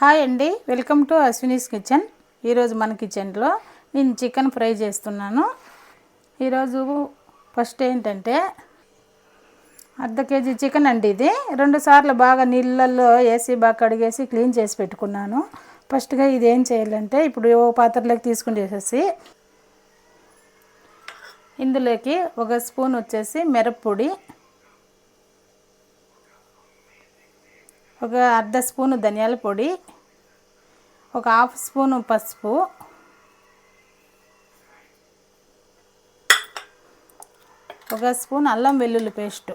Hi అండి. Welcome to Ashwini's kitchen. ఈరోజు మన కిచెన్లో నేను చికెన్ ఫ్రై చేస్తున్నాను. ఈరోజు ఫస్ట్ ఏంటంటే అర్ధ కేజీ చికెన్ అండి ఇది. రెండు సార్లు బాగా నీళ్ళల్లో వేసి బాగా కడిగేసి క్లీన్ చేసి పెట్టుకున్నాను. ఫస్ట్గా ఇది ఏం చేయాలంటే ఇప్పుడు ఓ పాత్రలోకి తీసుకుని చేసేసి ఇందులోకి ఒక స్పూన్ వచ్చేసి మిరప్పొడి ఒక అర్ధ స్పూను ధనియాల పొడి ఒక హాఫ్ స్పూను పసుపు. ఒక స్పూన్ అల్లం వెల్లుల్లి పేస్టు.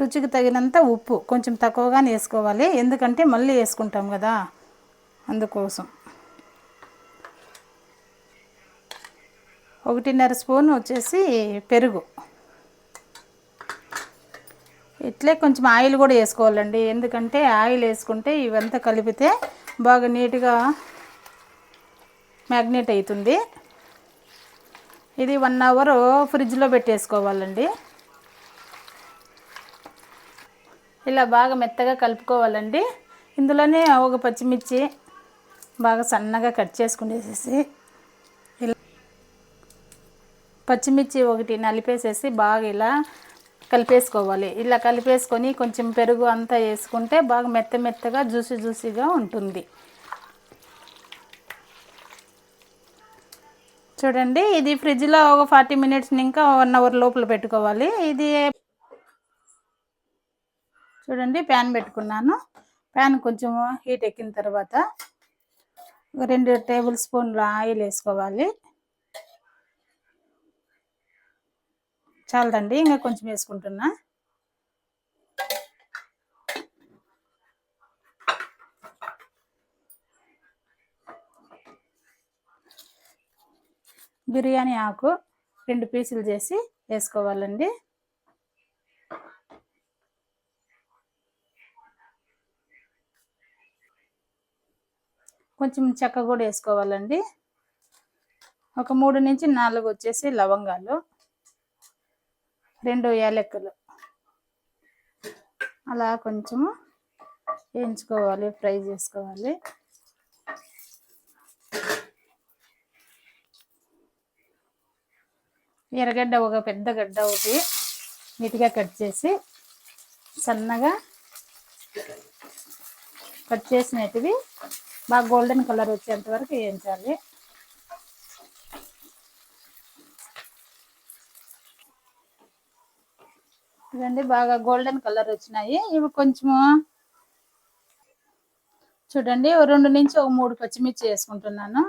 రుచికి తగినంత ఉప్పు కొంచెం తక్కువగానే వేసుకోవాలి. ఎందుకంటే మళ్ళీ వేసుకుంటాం కదా అందుకోసం. ఒకటిన్నర స్పూన్ వచ్చేసి పెరుగు. ఇట్లే కొంచెం ఆయిల్ కూడా వేసుకోవాలండి. ఎందుకంటే ఆయిల్ వేసుకుంటే ఇవంతా కలిపితే బాగా నీట్గా మ్యాగ్నేట్ అవుతుంది. ఇది వన్ అవర్ ఫ్రిడ్జ్లో పెట్టేసుకోవాలండి. ఇలా బాగా మెత్తగా కలుపుకోవాలండి. ఇందులోనే ఒక పచ్చిమిర్చి బాగా సన్నగా కట్ చేసుకునేసేసి ఇలా పచ్చిమిర్చి ఒకటి నలిపేసేసి బాగా ఇలా కలిపేసుకోవాలి. ఇలా కలిపేసుకొని కొంచెం పెరుగు అంతా వేసుకుంటే బాగా మెత్త మెత్తగా జ్యూసీ జ్యూసీగా ఉంటుంది. చూడండి ఇది ఫ్రిడ్జ్లో ఒక ఫార్టీ మినిట్స్ ఇంకా వన్ అవర్ లోపల పెట్టుకోవాలి. ఇది చూడండి ప్యాన్ పెట్టుకున్నాను. ప్యాన్ కొంచెం హీట్ ఎక్కిన తర్వాత రెండు టేబుల్ స్పూన్ల ఆయిల్ వేసుకోవాలి. చాలదండి ఇంకా కొంచెం వేసుకుంటున్నా. బిర్యానీ ఆకు రెండు పీసులు చేసి వేసుకోవాలండి. కొంచెం చెక్క కూడా వేసుకోవాలండి. ఒక మూడు నుంచి నాలుగు వచ్చేసి లవంగాలు. రెండు యాలక్కులు అలా కొంచెము వేయించుకోవాలి ఫ్రై చేసుకోవాలి. ఎర్రగడ్డ ఒక పెద్ద గడ్డ ఒకటి నీట్గా కట్ చేసి సన్నగా కట్ చేసినటివి బాగా గోల్డెన్ కలర్ వచ్చేంత వరకు వేయించాలి. ఇదండి బాగా గోల్డెన్ కలర్ వచ్చినాయి. ఇవి కొంచెము చూడండి రెండు నుంచి ఒక మూడు పచ్చిమిర్చి వేసుకుంటున్నాను.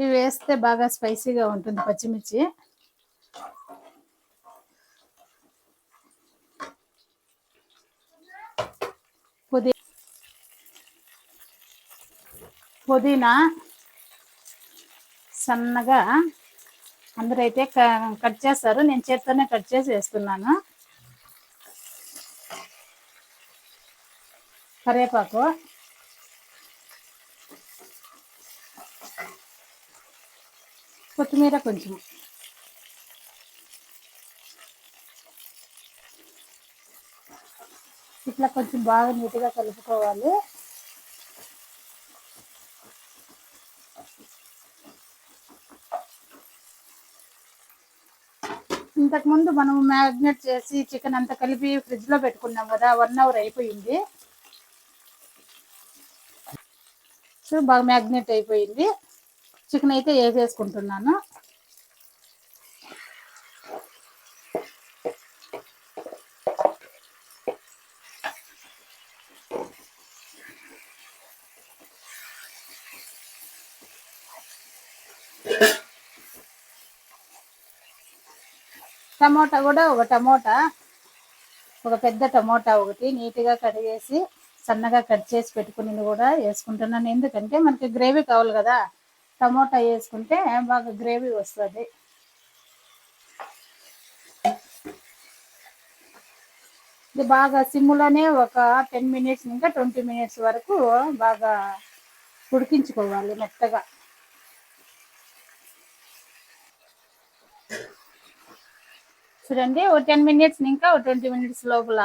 ఇవి వేస్తే బాగా స్పైసీగా ఉంటుంది పచ్చిమిర్చి. పుదీ పుదీనా సన్నగా అందరూ అయితే కట్ చేస్తారు. నేను చేత్తోనే కట్ చేసి వేస్తున్నాను. కరివేపాకు. కొత్తిమీర కొంచెం. ఇట్లా కొంచెం బాగా నీట్గా కలుపుకోవాలి. ఇంతకుముందు మనం మ్యాగ్నెట్ చేసి చికెన్ అంతా కలిపి ఫ్రిడ్జ్లో పెట్టుకున్నాం కదా వన్ అవర్ అయిపోయింది. సో బాగా మ్యాగ్నెట్ అయిపోయింది. చికెన్ అయితే వేసేసుకుంటున్నాను. టమోటా కూడా ఒక టమోటా ఒక పెద్ద టమోటా ఒకటి నీట్గా కడిగేసి సన్నగా కట్ చేసి పెట్టుకుని కూడా వేసుకుంటున్నాను. ఎందుకంటే మనకి గ్రేవీ కావాలి కదా టమోటా వేసుకుంటే బాగా గ్రేవీ వస్తుంది. ఇది బాగా సిమ్లోనే ఒక టెన్ మినిట్స్ ఇంకా ట్వంటీ మినిట్స్ వరకు బాగా ఉడికించుకోవాలి మెత్తగా. చూడండి ఒక టెన్ మినిట్స్ ఇంకా ఒక ట్వంటీ మినిట్స్ లోపల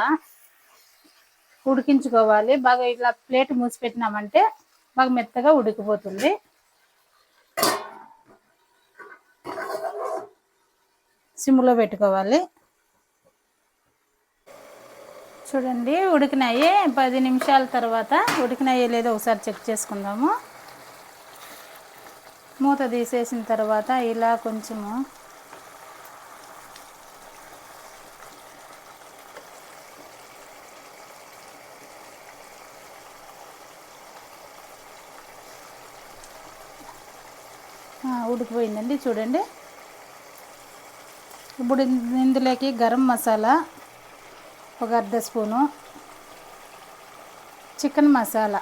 ఉడికించుకోవాలి. బాగా ఇట్లా ప్లేట్ మూసి పెట్టినామంటే బాగా మెత్తగా ఉడికిపోతుంది. సిమ్లో పెట్టుకోవాలి. చూడండి ఉడికినాయి. పది నిమిషాల తర్వాత ఉడికినాయి లేదో ఒకసారి చెక్ చేసుకుందాము. మూత తీసేసిన తర్వాత ఇలా కొంచెము ఉడికిపోయిందండి చూడండి. ఇప్పుడు ఇందులోకి గరం మసాలా ఒక అర్ధ స్పూను చికెన్ మసాలా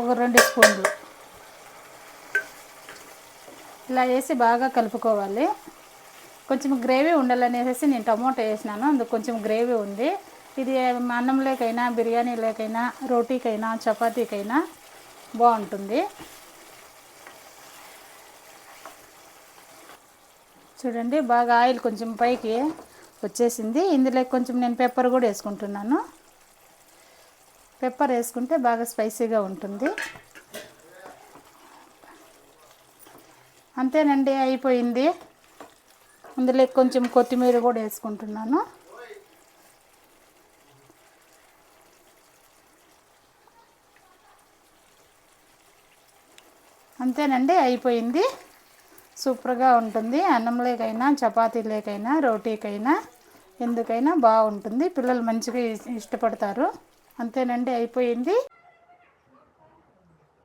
ఒక రెండు స్పూన్లు. ఇలా వేసి బాగా కలుపుకోవాలి. కొంచెం గ్రేవీ ఉండాలనేసి నేను టమోటా వేసినాను అందుకు కొంచెం గ్రేవీ ఉంది. ఇది అన్నంలోకైనా బిర్యానీలోకైనా రోటీకైనా చపాతీకైనా బాగుంటుంది. చూడండి బాగా ఆయిల్ కొంచెం పైకి వచ్చేసింది. ఇందులో కొంచెం నేను పెప్పర్ కూడా వేసుకుంటున్నాను. పెప్పర్ వేసుకుంటే బాగా స్పైసీగా ఉంటుంది. అంతేనండి అయిపోయింది. అందులో కొంచెం కొత్తిమీర కూడా వేసుకుంటున్నాను. అంతేనండి అయిపోయింది. సూపర్గా ఉంటుంది. అన్నంలోకైనా చపాతీలేకైనా రోటీకైనా ఎందుకైనా బాగుంటుంది. పిల్లలు మంచిగా ఇష్టపడతారు. అంతేనండి అయిపోయింది.